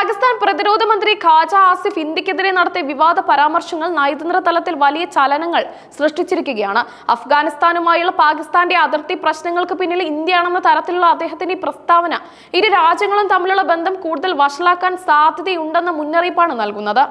പാകിസ്ഥാൻ പ്രതിരോധ മന്ത്രി ഖാജ ആസിഫ് ഇന്ത്യക്കെതിരെ നടത്തിയ വിവാദ പരാമർശങ്ങൾ നയതന്ത്ര തലത്തിൽ വലിയ ചലനങ്ങൾ സൃഷ്ടിച്ചിരിക്കുകയാണ്. അഫ്ഗാനിസ്ഥാനുമായുള്ള പാകിസ്ഥാന്റെ അതിർത്തി പ്രശ്നങ്ങൾക്ക് പിന്നിൽ ഇന്ത്യയാണെന്ന തരത്തിലുള്ള അദ്ദേഹത്തിന്റെ പ്രസ്താവന ഇരു രാജ്യങ്ങളും തമ്മിലുള്ള ബന്ധം കൂടുതൽ വഷളാക്കാൻ സാധ്യതയുണ്ടെന്ന മുന്നറിയിപ്പാണ് നൽകുന്നത്.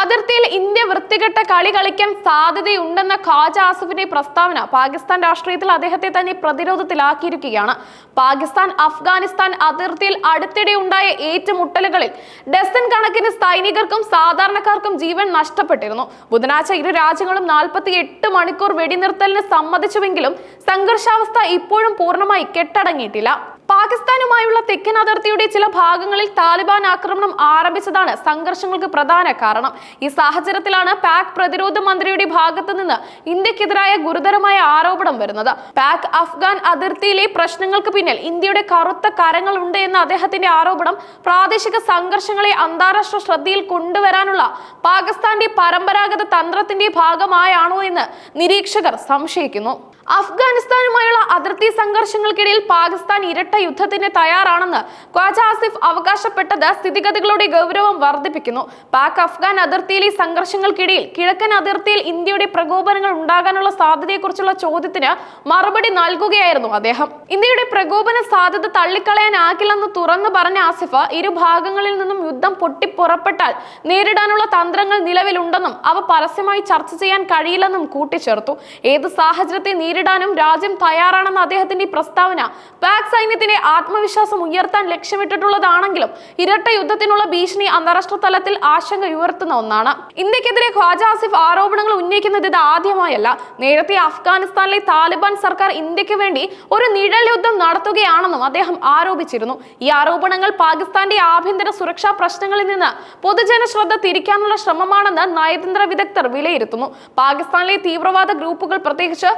അതിർത്തിയിൽ ഇന്ത്യ വൃത്തികെട്ട കളി കളിക്കാൻ സാധ്യതയുണ്ടെന്ന ഖാജ ആസിഫിന്റെ പ്രസ്താവന പാകിസ്ഥാൻ രാഷ്ട്രീയത്തിൽ അദ്ദേഹത്തെ തന്നെ പ്രതിരോധത്തിലാക്കിയിരിക്കുകയാണ്. പാകിസ്ഥാൻ അഫ്ഗാനിസ്ഥാൻ അതിർത്തിയിൽ അടുത്തിടെ ഉണ്ടായ ഏറ്റുമുട്ടലുകളിൽ ഡസൻ കണക്കിന് സൈനികർക്കും സാധാരണക്കാർക്കും ജീവൻ നഷ്ടപ്പെട്ടിരുന്നു. ബുധനാഴ്ച ഇരു രാജ്യങ്ങളും നാൽപ്പത്തി എട്ട് മണിക്കൂർ വെടിനിർത്തലിന് സമ്മതിച്ചുവെങ്കിലും സംഘർഷാവസ്ഥ ഇപ്പോഴും പൂർണമായി കെട്ടടങ്ങിയിട്ടില്ല. പാകിസ്ഥാനുമായുള്ള തെക്കൻ അതിർത്തിയുടെ ചില ഭാഗങ്ങളിൽ താലിബാൻ ആക്രമണം ആരംഭിച്ചതാണ് സംഘർഷങ്ങൾക്ക് പ്രധാന കാരണം. ഈ സാഹചര്യത്തിലാണ് പാക് പ്രതിരോധ മന്ത്രിയുടെ ഭാഗത്തു നിന്ന് ഇന്ത്യക്കെതിരായ ഗുരുതരമായ ആരോപണം വരുന്നത്. പാക് അഫ്ഗാൻ അതിർത്തിയിലെ പ്രശ്നങ്ങൾക്ക് പിന്നിൽ ഇന്ത്യയുടെ കറുത്ത കരങ്ങളുണ്ട് എന്ന അദ്ദേഹത്തിന്റെ ആരോപണം പ്രാദേശിക സംഘർഷങ്ങളെ അന്താരാഷ്ട്ര ശ്രദ്ധയിൽ കൊണ്ടുവരാനുള്ള പാകിസ്ഥാന്റെ പരമ്പരാഗത തന്ത്രത്തിന്റെ ഭാഗമായാണോ എന്ന് നിരീക്ഷകർ സംശയിക്കുന്നു. അഫ്ഗാനിസ്ഥാനുമായുള്ള അതിർത്തി സംഘർഷങ്ങൾക്കിടയിൽ പാകിസ്ഥാൻ ഇരട്ട യുദ്ധത്തിന് തയ്യാറാണെന്ന് ഖ്വാജ ആസിഫ് അവകാശപ്പെട്ടത് സ്ഥിതിഗതികളുടെ ഗൗരവം വർദ്ധിപ്പിക്കുന്നു. പാക് അഫ്ഗാൻ അതിർത്തിയിലെ സംഘർഷങ്ങൾക്കിടയിൽ കിഴക്കൻ അതിർത്തിയിൽ ഇന്ത്യയുടെ പ്രകോപനങ്ങൾ ഉണ്ടാകാനുള്ള സാധ്യതയെക്കുറിച്ചുള്ള ചോദ്യത്തിന് മറുപടി നൽകുകയായിരുന്നു അദ്ദേഹം. ഇന്ത്യയുടെ പ്രകോപന സാധ്യത തള്ളിക്കളയാനാകില്ലെന്ന് തുറന്നു പറഞ്ഞ ആസിഫ് ഇരുഭാഗങ്ങളിൽ നിന്നും യുദ്ധം പൊട്ടിപ്പുറപ്പെട്ടാൽ നേരിടാനുള്ള തന്ത്രങ്ങൾ നിലവിലുണ്ടെന്നും അവ പരസ്യമായി ചർച്ച ചെയ്യാൻ കഴിയില്ലെന്നും കൂട്ടിച്ചേർത്തു. ഏത് സാഹചര്യത്തെ നേരിടാനും രാജ്യം തയ്യാറാണെന്ന അദ്ദേഹത്തിന്റെ പ്രസ്താവന പാക് സൈന്യത്തിന്റെ ആത്മവിശ്വാസം ഉയർത്താൻ ലക്ഷ്യമിട്ടിട്ടുള്ളതാണെങ്കിലും ഇരട്ട യുദ്ധത്തിനുള്ള ഭീഷണി അന്താരാഷ്ട്ര തലത്തിൽ ആശങ്ക ഉയർത്തുന്ന ഒന്നാണ്. ഇന്ത്യക്കെതിരെ ഖ്വാജ ആസിഫ് ആരോപണങ്ങൾ ഉന്നയിക്കുന്നത് ഇത് ആദ്യമായല്ല. നേരത്തെ അഫ്ഗാനിസ്ഥാനിലെ താലിബാൻ സർക്കാർ ഇന്ത്യയ്ക്ക് വേണ്ടി ഒരു നിഴൽ യുദ്ധം നടത്തുകയാണെന്നും അദ്ദേഹം ആരോപിച്ചിരുന്നു. ഈ ആരോപണങ്ങൾ പാകിസ്ഥാന്റെ ആഭ്യന്തര സുരക്ഷാ പ്രശ്നങ്ങളിൽ നിന്ന് പൊതുജന ശ്രദ്ധ തിരിക്കാനുള്ള ശ്രമമാണെന്ന് നയതന്ത്ര വിദഗ്ധർ വിലയിരുത്തുന്നു. പാകിസ്ഥാനിലെ തീവ്രവാദ ഗ്രൂപ്പുകൾ പ്രത്യേകിച്ച്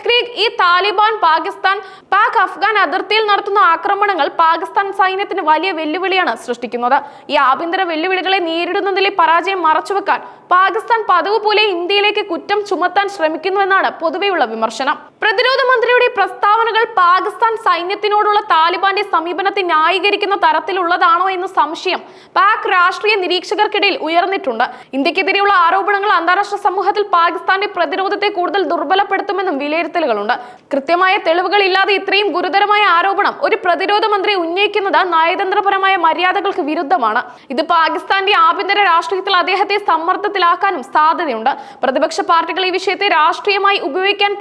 തെഹ്രീക് ഈ താലിബാൻ പാകിസ്ഥാൻ പാക് അഫ്ഗാൻ അതിർത്തിയിൽ നടത്തുന്ന ആക്രമണങ്ങൾ പാകിസ്ഥാൻ സൈന്യത്തിന് വലിയ വെല്ലുവിളിയാണ് സൃഷ്ടിക്കുന്നത്. ഈ ആഭ്യന്തര വെല്ലുവിളികളെ നേരിടുന്നതിലെ പരാജയം മറച്ചുവെക്കാൻ പാകിസ്ഥാൻ പതിവ് പോലെ ഇന്ത്യയിലേക്ക് കുറ്റം ചുമത്താൻ ശ്രമിക്കുന്നുവെന്നാണ് പൊതുവെയുള്ള വിമർശനം. പ്രതിരോധ മന്ത്രിയുടെ പ്രസ്താവനകൾ പാകിസ്ഥാൻ സൈന്യത്തിനോടുള്ള താലിബാന്റെ സമീപനത്തെ ന്യായീകരിക്കുന്ന തരത്തിലുള്ളതാണോ എന്ന സംശയം പാക് രാഷ്ട്രീയ നിരീക്ഷകർക്കിടയിൽ ഉയർന്നിട്ടുണ്ട്. ഇന്ത്യക്കെതിരെയുള്ള ആരോപണങ്ങൾ അന്താരാഷ്ട്ര സമൂഹത്തിൽ പാകിസ്ഥാന്റെ പ്രതിരോധത്തെ കൂടുതൽ ദുർബലപ്പെടുത്തുമെന്നും വിലയിരുത്തലുകളുണ്ട്. കൃത്യമായ തെളിവുകൾ ഇല്ലാതെ ഇത്രയും ഗുരുതരമായ ആരോപണം ഒരു പ്രതിരോധ മന്ത്രി ഉന്നയിക്കുന്നത് നയതന്ത്രപരമായ മര്യാദകൾക്ക് വിരുദ്ധമാണ്. ഇത് പാകിസ്ഥാന്റെ ആഭ്യന്തര രാഷ്ട്രീയത്തിൽ അദ്ദേഹത്തെ സമ്മർദ്ദത്തിലാക്കാനും സാധ്യതയുണ്ട്. പ്രതിപക്ഷ പാർട്ടികൾ ഈ വിഷയത്തെ രാഷ്ട്രീയമായി ഉപയോഗിക്കാൻ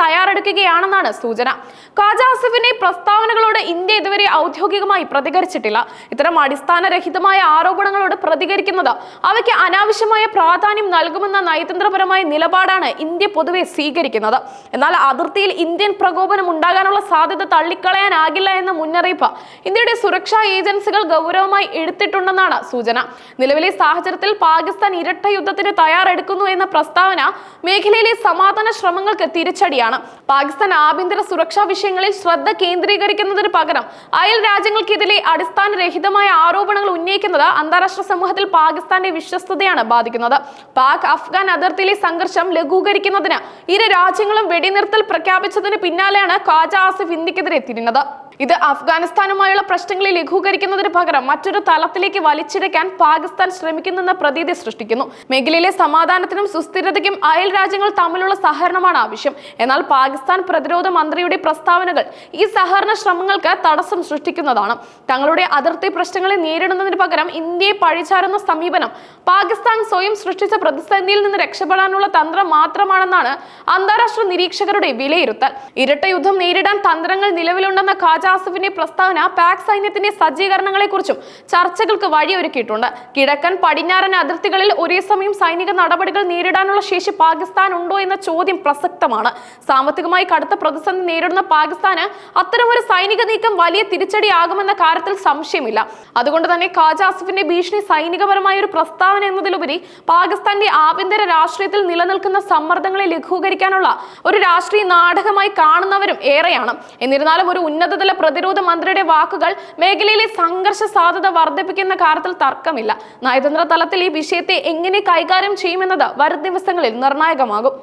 തയ്യാറെടുക്കുകയാണെന്നാണ് സൂചന. ഖാജ ആസിഫിന്റെ പ്രസ്താവനകളോട് ഇന്ത്യ ഇതുവരെ ഔദ്യോഗികമായി പ്രതികരിച്ചിട്ടില്ല. ഇത്തരം അടിസ്ഥാനരഹിതമായ ആരോപണങ്ങളോട് പ്രതികരിക്കുന്നത് അവയ്ക്ക് അനാവശ്യമായ പ്രാധാന്യം നൽകുമെന്ന നയതന്ത്രപരമായ നിലപാടാണ് ഇന്ത്യ പൊതുവെ സ്വീകരിക്കുന്നത്. എന്നാൽ അതിർത്തിയിൽ ഇന്ത്യൻ പ്രകോപനം ഉണ്ടാകാനുള്ള സാധ്യത തള്ളിക്കളയാനാകില്ല എന്ന മുന്നറിയിപ്പ് ഇന്ത്യയുടെ സുരക്ഷാ ഏജൻസികൾ ഗൗരവമായി എടുത്തിട്ടുണ്ടെന്നാണ് സൂചന. നിലവിലെ സാഹചര്യത്തിൽ പാകിസ്ഥാൻ ഇരട്ട യുദ്ധത്തിന് തയ്യാറെടുക്കുന്നു എന്ന പ്രസ്താവന മേഖലയിലെ സമാധാന ശ്രമങ്ങൾക്ക് തിരിച്ചടിയാണ്. പാകിസ്ഥാൻ ആഭ്യന്തര സുരക്ഷാ വിഷയങ്ങളിൽ ശ്രദ്ധ കേന്ദ്രീകരിക്കുന്നതിന് പകരം അയൽ രാജ്യങ്ങൾക്കെതിരെ അടിസ്ഥാനരഹിതമായ ആരോപണങ്ങൾ ഉന്നയിക്കുന്നത് അന്താരാഷ്ട്ര സമൂഹത്തിൽ പാകിസ്ഥാന്റെ വിശ്വസ്തതയാണ് ബാധിക്കുന്നത്. പാക് അഫ്ഗാൻ അതിർത്തിയിലെ സംഘർഷം ലഘൂകരിക്കുന്നതിന് ഇരു രാജ്യങ്ങളും വെടിനിർത്തൽ പ്രഖ്യാപിച്ചതിന് പിന്നാലെയാണ് ഖാജ ആസിഫ് ഇന്ത്യക്കെതിരെ തിരിഞ്ഞത് ഇത് അഫ്ഗാനിസ്ഥാനുമായുള്ള പ്രശ്നങ്ങളെ ലഘൂകരിക്കുന്നതിന് പകരം മറ്റൊരു തലത്തിലേക്ക് വലിച്ചിഴക്കാൻ പാകിസ്ഥാൻ ശ്രമിക്കുന്നെന്ന പ്രതീതി സൃഷ്ടിക്കുന്നു. മേഖലയിലെ സമാധാനത്തിനും സുസ്ഥിരതയ്ക്കും അയൽ രാജ്യങ്ങൾ തമ്മിലുള്ള സഹകരണമാണ് ആവശ്യം. എന്നാൽ പാകിസ്ഥാൻ പ്രതിരോധ മന്ത്രിയുടെ പ്രസ്താവനകൾ ഈ സഹകരണ ശ്രമങ്ങൾക്ക് തടസ്സം സൃഷ്ടിക്കുന്നതാണ്. തങ്ങളുടെ അതിർത്തി പ്രശ്നങ്ങളെ നേരിടുന്നതിന് പകരം ഇന്ത്യയെ പഴിചാരുന്ന സമീപനം പാകിസ്ഥാൻ സ്വയം സൃഷ്ടിച്ച പ്രതിസന്ധിയിൽ നിന്ന് രക്ഷപ്പെടാനുള്ള തന്ത്രം മാത്രമാണെന്നാണ് അന്താരാഷ്ട്ര നിരീക്ഷകരുടെ വിലയിരുത്തൽ. ഇരട്ട യുദ്ധം നേരിടാൻ തന്ത്രങ്ങൾ നിലവിലുണ്ടെന്ന ഖാജ ആസിഫിന്റെ പ്രസ്താവന പാക് സൈന്യത്തിന്റെ സജ്ജീകരണങ്ങളെക്കുറിച്ചും ചർച്ചകൾക്ക് വഴിയൊരുക്കിയിട്ടുണ്ട്. കിഴക്കൻ പടിഞ്ഞാറൻ അതിർത്തികളിൽ ഒരേ സമയം സൈനിക നടപടികൾ നേരിടാനുള്ള ശേഷി പാകിസ്ഥാൻ ഉണ്ടോ എന്ന ചോദ്യം പ്രസക്തമാണ്. സാമ്പത്തികമായി കടുത്ത പ്രതിസന്ധി നേരിടുന്ന പാകിസ്ഥാന് അത്തരമൊരു സൈനിക നീക്കം വലിയ തിരിച്ചടിയാകുമെന്ന കാര്യത്തിൽ സംശയമില്ല. അതുകൊണ്ട് തന്നെ ഖാജ ആസിഫിന്റെ ഭീഷണി സൈനികപരമായ ഒരു പ്രസ്താവന എന്നതിലുപരി പാകിസ്ഥാന്റെ ആഭ്യന്തര രാഷ്ട്രീയത്തിൽ നിലനിൽക്കുന്ന സമ്മർദ്ദങ്ങളെ ലഘൂകരിക്കാനുള്ള ഒരു രാഷ്ട്രീയ നാടകമായി കാണുന്നവരും ഏറെയാണ്. എന്നിരുന്നാലും ഒരു ഉന്നതതല പ്രതിരോധ മന്ത്രിയുടെ വാക്കുകൾ മേഖലയിലെ സംഘർഷ സാധ്യത വർദ്ധിപ്പിക്കുന്ന കാര്യത്തിൽ തർക്കമില്ല. നയതന്ത്ര തലത്തിൽ ഈ വിഷയത്തെ എങ്ങനെ കൈകാര്യം ചെയ്യുമെന്നത് വരും ദിവസങ്ങളിൽ നിർണായകമാകും.